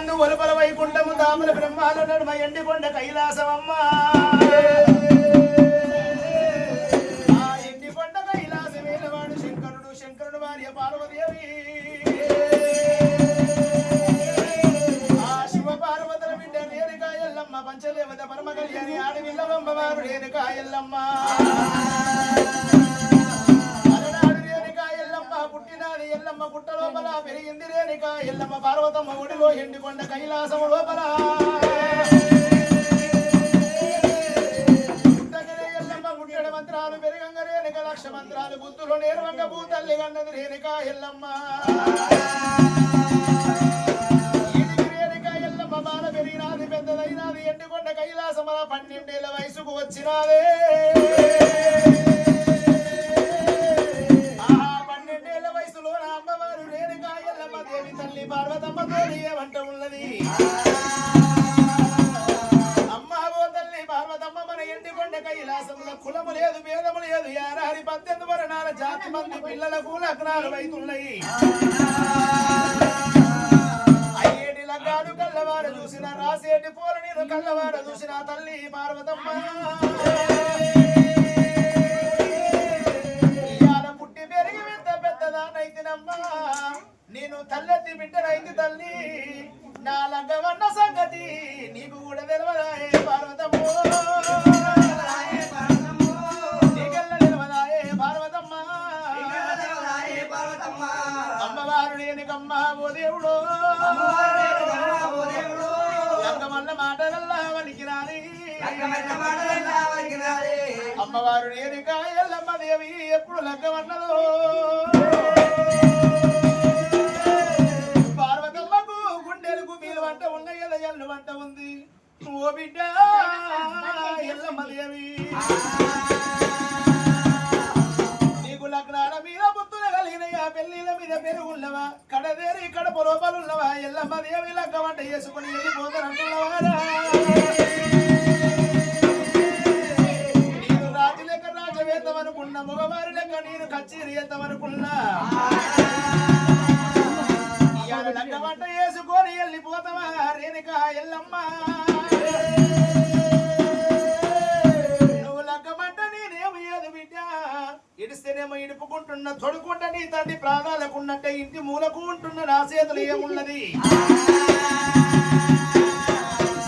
మందు ఒలపల వైకుంఠము దాముల బ్రహ్మాల నడుమ ఎండికొండ కైలాసమమ్మ. ఆ ఎండికొండ కైలాసమేలవాడు శంకరుడు శంకరుడు భార్య పార్వదేవి ఆ శివ పార్వతుల బిడ్డ రేణుకాయల్లమ్మ పంచదేవత పరమ కళ్యాణి ఆడవిల్లవమ్మవారు రేణుకాయల్లమ్మ ఎల్లమ్మ పుట్ట లోపల పెరిగింది రేణిక. ఎల్లమ్మ పార్వతమ్మ ఒడిలో ఎండికొండ కైలాసము లోపల. ఎల్లమ్మ మంత్రాలు పెరిగంగ రేణిక. లక్ష మంత్రాలు బుద్ధులు నేర్వంగ భూతల్లి గన్నది రేణిక ఎల్లమ్మ. ఈడికి రేణుక ఎల్లమ్మ ఎండికొండ కైలాసమల పన్నెండేళ్ళ వయసుకు వచ్చినాదే దేవి తల్లి పార్వతమ్మతో ఏమంట ఉన్నది. అమ్మ తల్లి పార్వతమ్మ మన ఎండి ఎండికొండ కైలాసముల కులము లేదు భేదము లేదు. యారారి పద్దెనిమిది వరణాల జాతి మంది పిల్లలకు లగ్నాలు వైతున్నాయి. అయ్యేటి లగ్గాలు కల్లవార చూసిన రాసేటి పూల నీరు కల్లవార చూసిన తల్లి పార్వతమ్మ. నేను తల్లెత్తి బిడ్డనైంది తల్లి. నా లంగవన్న సంగతి నీకు కూడా తెలవదాయే పార్వతమ్మ. నీకెల్ల తెలియదాయే పార్వతమ్మ. అమ్మవారు లేనికమ్మ ఓ దేవుడు. లంగమల్ల మాటలల్లా వలికిరాని అమ్మవారు నేరుగా ఎల్లమ్మ దేవి ఎప్పుడు లగ్గమన్నదో కడప లోపలున్నవా ఎల్లమ్మ దేవి లగ్గ వంట చేసుకుని వెళ్ళిపోతారంటున్నవారా నేను రాజు లెక్క రాజవేద్దామనుకున్నా మగవారి లెక్క నేను కచ్చేరి చేద్దామనుకున్నా ఇవాళ లగ్గ వంట చేసుకొని వెళ్ళిపోతావా? రేణుక ఎల్లమ్మ. ఉన్న తొడుకుంట నీ తండ్రి ప్రాణాలకున్నట్టే ఇంటి మూలకు ఉంటున్న నా చేతులు ఏమున్నది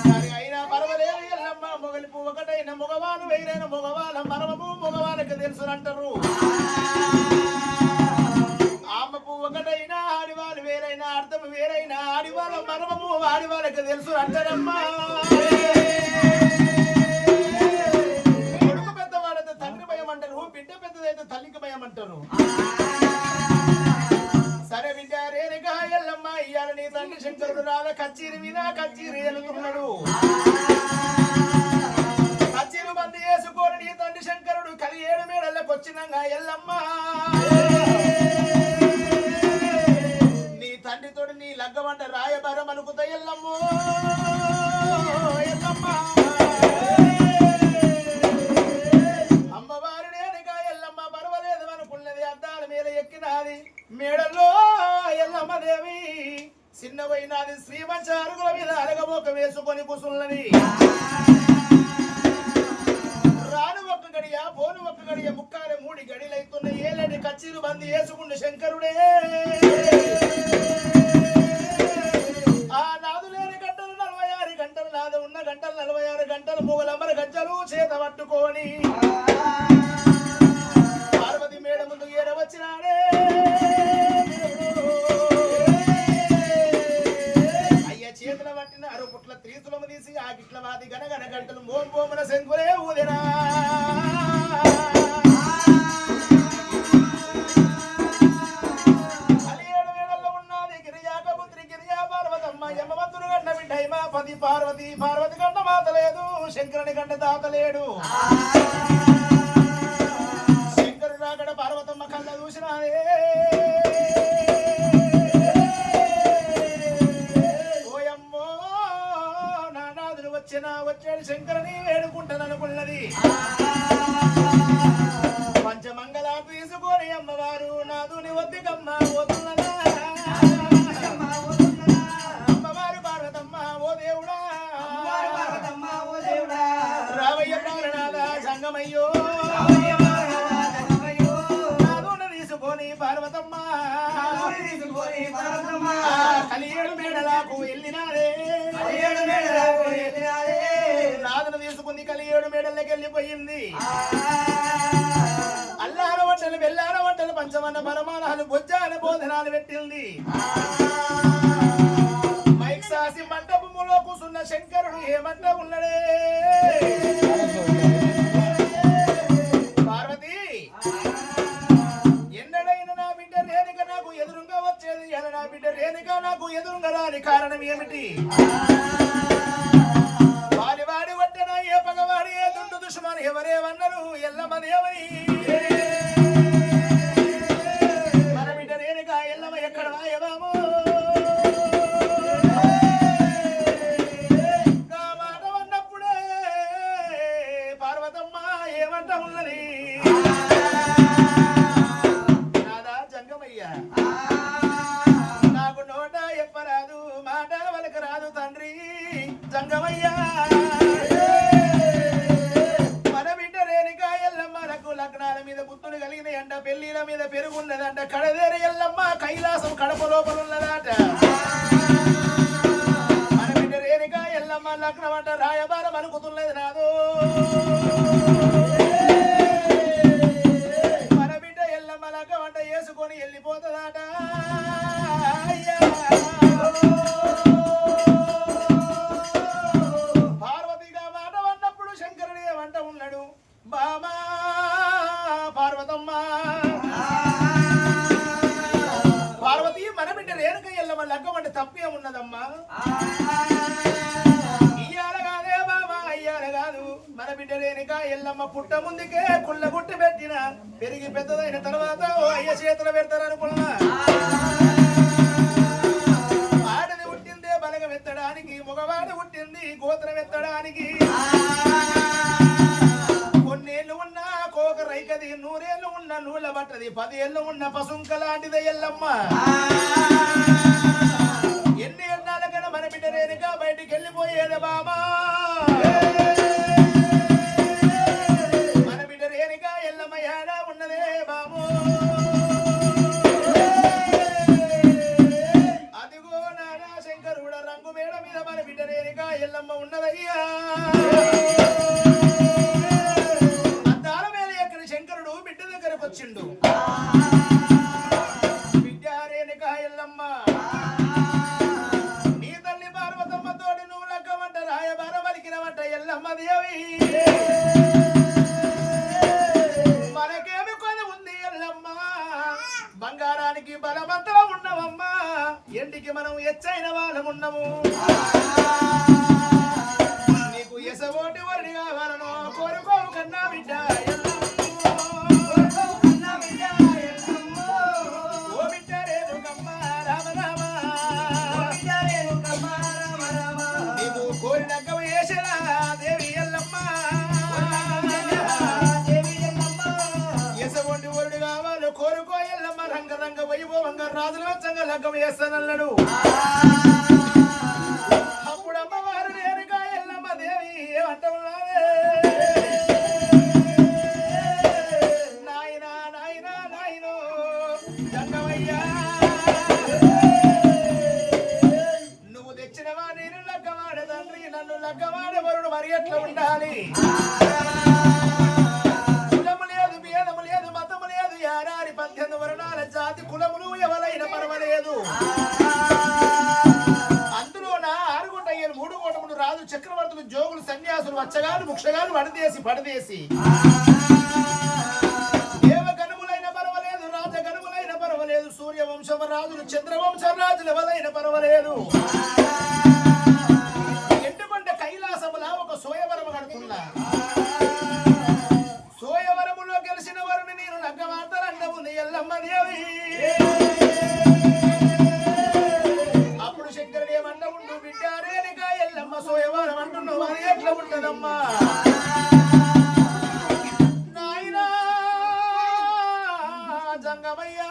సరే అయినా పర్వాలేదు ఒకటైన మగవాళ్ళు వేరైన మగవాళ్ళ మరమము మగవాళ్ళకి తెలుసు అంటారు ఆమె ఒకటైనా ఆడివాళ్ళు వేరైనా అర్థం వేరైనా ఆడివాళ్ళ మరమము ఆడివాళ్ళకి తెలుసు అంటారమ్మా కొడుకు పెద్దవాడైతే తండ్రి భయం అంటారు బిడ్డ పెద్దదైతే తల్లికి భయం అంటారు నీ తండ్రి శంకరుడు రాల. కచ్చీరి మీద కచ్చీరి వెళుతున్నాడు కచ్చీరు బంద్ చేసుకోని నీ తండ్రి శంకరుడు కలి ఏడు మేడలకు వచ్చినాక ఎల్లమ్మ. నీ తండ్రితోటి నీ లగ్గమంట రాయబరం అనుకుతా ఎల్లమ్మో. ఏలేని కచ్చీరు బంది వేసుకుండు శంకరుడే. ఆ నాదు లేని గంటలు నలభై ఆరు గంటలు నాదు ఉన్న గంటలు నలభై ఆరు గంటలు మొగలమ్మర గంటలు చేత పట్టుకొని. బిడ్డైమ పది పార్వతి పార్వతి గంట మాత లేదు. శంకరుని గంట దాత లేడు. శంకరుడు రాకడ పార్వతమ్మ కళ్ళ చూసినాదే ఓయమ్మో నానాదులు వచ్చినా వచ్చాడు శంకరుని వేడుకుంటాననుకున్నది. పంచమంగళ తీసుకొని అమ్మవారు నాదుని వద్దికమ్మ పోతున్నదా? జంగమయ్యో నాదున తీసుకొని పార్వతమ్మ. ఆ కలియేడు మేడలకు వెళ్ళినాడే నాదును తీసుకుంది కలియేడు మేడలకి వెళ్ళిపోయింది. అల్లార వంటలు బెల్లార వంటలు పంచమన్న పరమాణాలు బొజ్జాల బోధనాలు పెట్టింది. మైక్ సాసి మంటపములో కూసున్న శంకరుడు ఏమంట ఉన్నడే? నా నాకు ఎదురుగరాని కారణం ఏమిటి? వాడి వాడి వట్టెన ఏ పగవాడి ఏ దుండు దుష్మని ఎవరేమన్నారు ఎల్లమ్మ కలిగిన మీద పెరుగున్నదంట. కడదేరి ఎల్లమ్మ కైలాసం కడప లోపల ఉన్నదంట మన బిడ్డ రేణుక ఎల్లమ్మ లగ్నం అంట. రాయబారం అనుకుతున్నది నాదో. మన బిడ్డ ఎల్లమ్మ లగ్గం అంట. వేసుకొని వెళ్ళిపోతుందట. బిడ్డ ఎల్లమ్మ పుట్ట ముందుకే కుళ్ళ గుట్టి పెట్టిన. పెరిగి పెద్దదైన తర్వాత ఓ అయ్య చేతులు పెడతారు అనుకున్నా. ఆడది పుట్టిందే బలగం ఎత్తడానికి మగవాడు పుట్టింది గోత్రం ఎత్తడానికి. కొన్నేళ్ళు ఉన్న కోక రైకది నూరేళ్ళు ఉన్న నూల బట్టది పదేళ్ళు ఉన్న పసుంక లాంటిదే ఎల్లమ్మ. ఎన్ని ఎన్నాళ్ళకైనా మన బిడ్డ బయటికి వెళ్ళిపోయేది బాబా ఎచ్చైన వాళ్ళం రాజుల వచ్చంగా లగ్గం చేస్తానన్నాడు అప్పుడు అమ్మవారు నేరుగా ఎల్లమ్మ దేవి ఏమంట ఉన్నావే నాయనా నాయనా నాయనో నువ్వు తెచ్చినవా నేను లగ్గవాడ తండ్రి నన్ను లగ్గవాడ వరుడు మరి ఎట్లా ఉండాలి? రాజు చక్రవర్తులు జోగులు సన్యాసులు వచ్చగాను ముక్షగాను వడదేసి పడదేసి. దేవగణములైన పర్వాలేదు రాజగణములైన పర్వాలేదు సూర్యవంశం రాజులు చంద్రవంశ రాజులు ఎవరైనా పర్వలేదు. ఎండుకొండ కైలాసములా ఒక సోయవరము కడుతున్నా జంగమయ్యా